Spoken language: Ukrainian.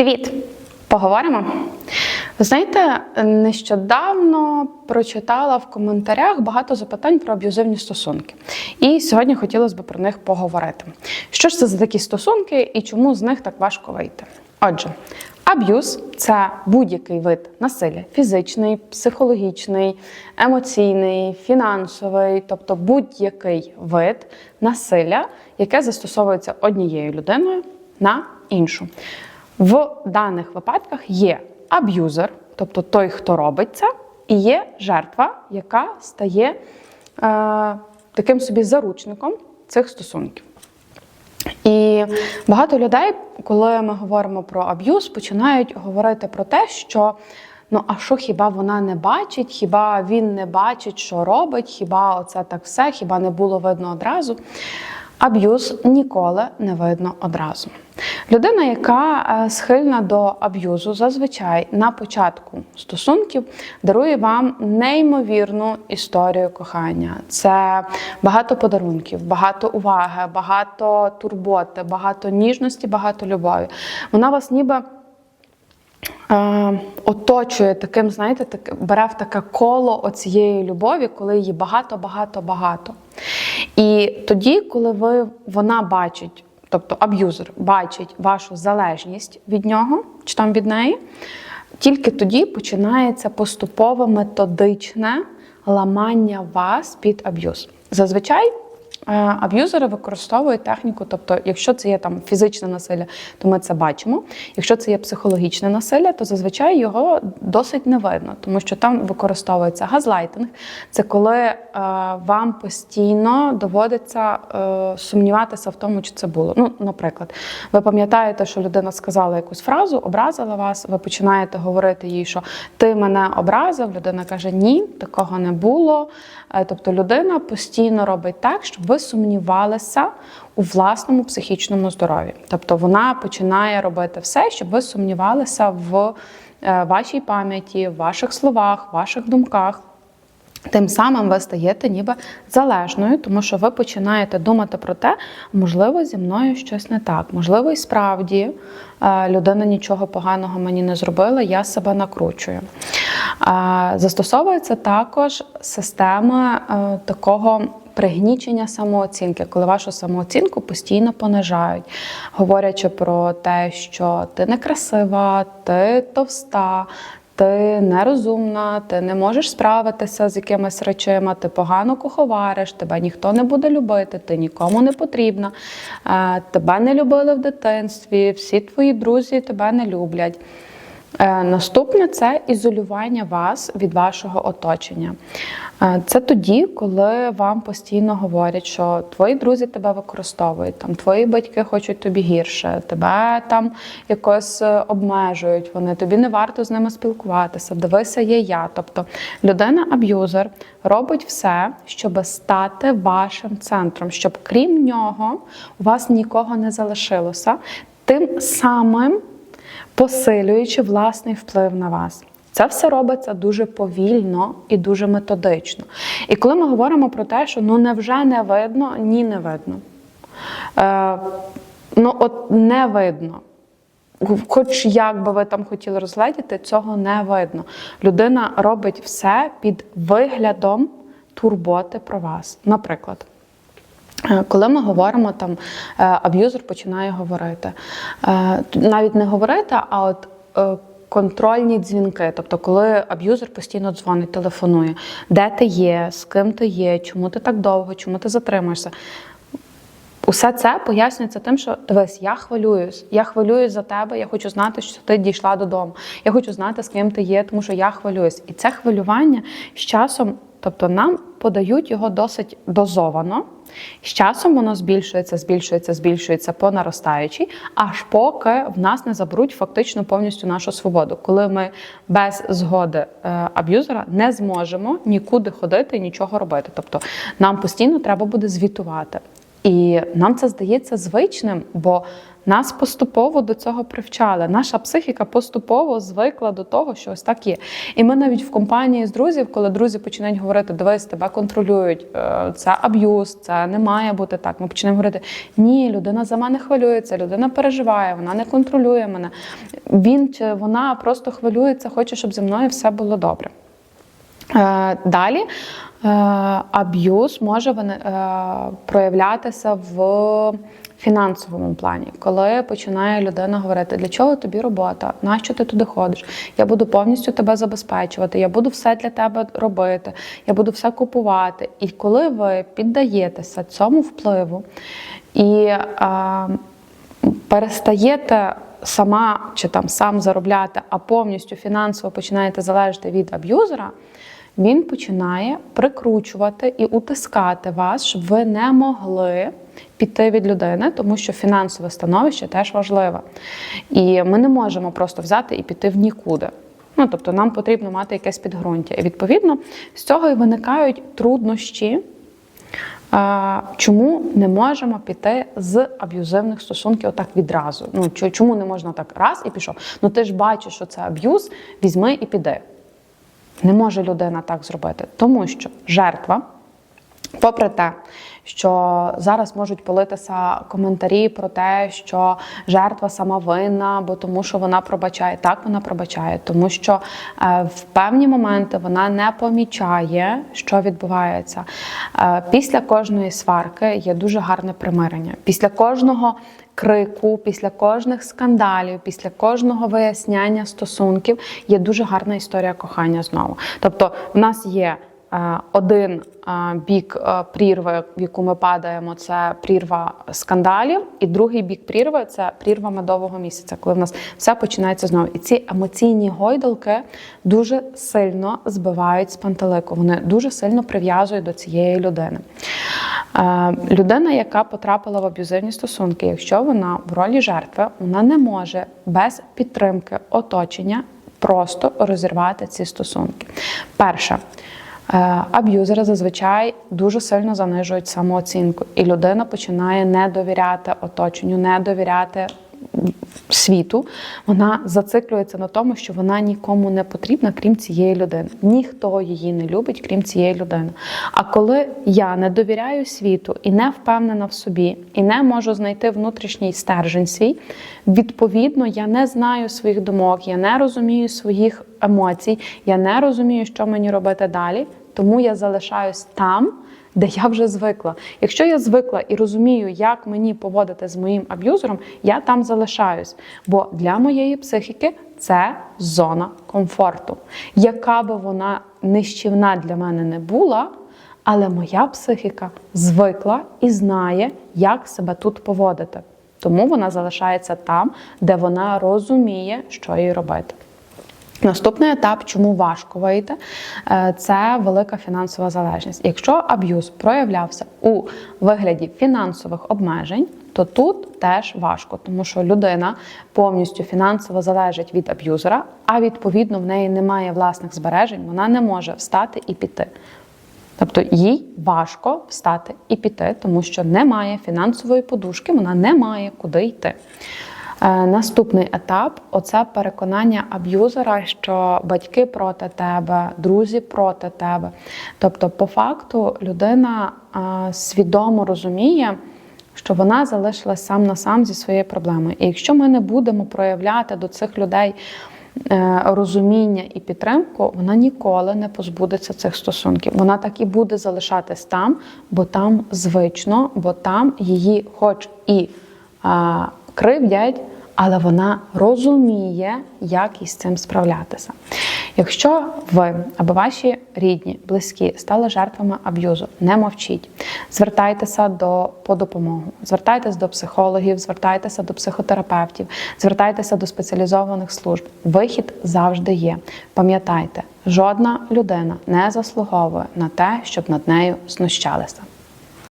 Привіт! Поговоримо. Ви знаєте, нещодавно прочитала в коментарях багато запитань про аб'юзивні стосунки. І сьогодні хотілося б про них поговорити. Що ж це за такі стосунки і чому з них так важко вийти? Отже, аб'юз це будь-який вид насилля: фізичний, психологічний, емоційний, фінансовий, тобто будь-який вид насилля, яке застосовується однією людиною на іншу. В даних випадках є аб'юзер, тобто той, хто робить це, і є жертва, яка стає е, таким собі заручником цих стосунків. І багато людей, коли ми говоримо про аб'юз, починають говорити про те, що ну а що хіба вона не бачить, хіба він не бачить, що робить, хіба оце так все, хіба не було видно одразу. Аб'юз ніколи не видно одразу. Людина, яка е, схильна до аб'юзу, зазвичай на початку стосунків дарує вам неймовірну історію кохання. Це багато подарунків, багато уваги, багато турботи, багато ніжності, багато любові. Вона вас ніби. Е, оточує таким, знаєте, так, бере в таке коло оцієї любові, коли її багато, багато, багато. І тоді, коли ви, вона бачить, тобто аб'юзер бачить вашу залежність від нього чи там від неї, тільки тоді починається поступове методичне ламання вас під аб'юз. Зазвичай. Аб'юзери використовують техніку, тобто, якщо це є там фізичне насилля, то ми це бачимо. Якщо це є психологічне насилля, то зазвичай його досить не видно, тому що там використовується газлайтинг. Це коли е, вам постійно доводиться е, сумніватися в тому, чи це було. Ну, наприклад, ви пам'ятаєте, що людина сказала якусь фразу, образила вас, ви починаєте говорити їй, що ти мене образив. Людина каже, ні, такого не було. Е, тобто людина постійно робить так, щоб ви сумнівалися у власному психічному здоров'ї. Тобто вона починає робити все, щоб ви сумнівалися в е, вашій пам'яті, в ваших словах, в ваших думках. Тим самим ви стаєте ніби залежною, тому що ви починаєте думати про те, можливо, зі мною щось не так. Можливо, і справді е, людина нічого поганого мені не зробила, я себе накручую. Застосовується також система е, такого. Пригнічення самооцінки, коли вашу самооцінку постійно понижають, говорячи про те, що ти некрасива, ти товста, ти нерозумна, ти не можеш справитися з якимись речами, ти погано куховариш, тебе ніхто не буде любити, ти нікому не потрібна, е, тебе не любили в дитинстві, всі твої друзі тебе не люблять. Е, наступне це ізолювання вас від вашого оточення. Е, це тоді, коли вам постійно говорять, що твої друзі тебе використовують, там твої батьки хочуть тобі гірше, тебе там якось е, обмежують, вони тобі не варто з ними спілкуватися. Дивися, є я. Тобто людина-аб'юзер робить все, щоб стати вашим центром, щоб крім нього у вас нікого не залишилося. Тим самим посилюючи власний вплив на вас. Це все робиться дуже повільно і дуже методично. І коли ми говоримо про те, що ну невже не видно, ні, не видно. Е, Ну, от не видно. Хоч як би ви там хотіли розглядіти, цього не видно. Людина робить все під виглядом турботи про вас. Наприклад. Е, коли ми говоримо там, е, аб'юзер починає говорити. Е, навіть не говорити, а от контрольні дзвінки. Тобто, коли аб'юзер постійно дзвонить, телефонує, де ти є, з ким ти є, чому ти так довго, чому ти затримуєшся. Усе це пояснюється тим, що дивись, я хвилююсь. Я хвилююсь за тебе. Я хочу знати, що ти дійшла додому. Я хочу знати, з ким ти є, тому що я хвилююсь. І це хвилювання з часом, тобто нам подають його досить дозовано. З часом воно збільшується, збільшується, збільшується по наростаючій, аж поки в нас не заберуть фактично повністю нашу свободу, коли ми без згоди е, аб'юзера не зможемо нікуди ходити і нічого робити. Тобто нам постійно треба буде звітувати. І нам це здається звичним, бо Нас поступово до цього привчали. Наша психіка поступово звикла до того, що ось так є. І ми навіть в компанії з друзів, коли друзі починають говорити, дивись, тебе контролюють, е, це аб'юз, це не має бути так. Ми починаємо говорити: ні, людина за мене хвилюється, людина переживає, вона не контролює мене. Він чи вона просто хвилюється, хоче, щоб зі мною все було добре. Е, Далі е, аб'юз може е, проявлятися в фінансовому плані, коли починає людина говорити, для чого тобі робота, нащо ти туди ходиш? Я буду повністю тебе забезпечувати, я буду все для тебе робити, я буду все купувати. І коли ви піддаєтеся цьому впливу і е, перестаєте сама чи там сам заробляти, а повністю фінансово починаєте залежати від аб'юзера, він починає прикручувати і утискати вас, щоб ви не могли піти від людини, тому що фінансове становище теж важливе. І ми не можемо просто взяти і піти в нікуди. Ну, тобто нам потрібно мати якесь підґрунтя. І відповідно з цього і виникають труднощі. Чому не можемо піти з аб'юзивних стосунків отак відразу? Ну чому не можна так раз і пішов? Ну ти ж бачиш, що це аб'юз, візьми і піди. Не може людина так зробити, тому що жертва, попри те, що зараз можуть политися коментарі про те, що жертва сама винна, бо тому що вона пробачає. Так, вона пробачає, тому що е, в певні моменти вона не помічає, що відбувається. Е, після кожної сварки є дуже гарне примирення. Після кожного крику, після кожних скандалів, після кожного виясняння стосунків є дуже гарна історія кохання знову. Тобто, в нас є один е, бік е, прірви, в яку ми падаємо, це прірва скандалів, і другий бік прірви це прірва медового місяця, коли в нас все починається знову. І ці емоційні гойдалки дуже сильно збивають з пантелику. Вони дуже сильно прив'язують до цієї людини. Е, Людина, яка потрапила в аб'юзивні стосунки, якщо вона в ролі жертви, вона не може без підтримки оточення просто розірвати ці стосунки. Перше. Е, Аб'юзери зазвичай дуже сильно занижують самооцінку, і людина починає не довіряти оточенню, не довіряти світу. Вона зациклюється на тому, що вона нікому не потрібна, крім цієї людини. Ніхто її не любить, крім цієї людини. А коли я не довіряю світу і не впевнена в собі, і не можу знайти внутрішній стержень свій, відповідно, я не знаю своїх думок, я не розумію своїх емоцій, я не розумію, що мені робити далі, тому я залишаюсь там. Де я вже звикла. Якщо я звикла і розумію, як мені поводити з моїм аб'юзером, я там залишаюсь. Бо для моєї психіки це зона комфорту. Яка би вона нищівна для мене не була, але моя психіка звикла і знає, як себе тут поводити. Тому вона залишається там, де вона розуміє, що їй робити. Наступний етап, чому важко вийти, е, це велика фінансова залежність. Якщо аб'юз проявлявся у вигляді фінансових обмежень, то тут теж важко, тому що людина повністю фінансово залежить від аб'юзера, а відповідно в неї немає власних збережень, вона не може встати і піти. Тобто їй важко встати і піти, тому що немає фінансової подушки, вона не має куди йти. Е, Наступний етап оце переконання аб'юзера, що батьки проти тебе, друзі проти тебе. Тобто, по факту, людина е, свідомо розуміє, що вона залишилась сам на сам зі своєю проблемою. І якщо ми не будемо проявляти до цих людей е, розуміння і підтримку, вона ніколи не позбудеться цих стосунків. Вона так і буде залишатись там, бо там звично, бо там її, хоч і кривдять, але вона розуміє, як із цим справлятися. Якщо ви або ваші рідні, близькі стали жертвами аб'юзу, не мовчіть, звертайтеся до по допомогу, звертайтеся до психологів, звертайтеся до психотерапевтів, звертайтеся до спеціалізованих служб. Вихід завжди є. Пам'ятайте, жодна людина не заслуговує на те, щоб над нею знущалися.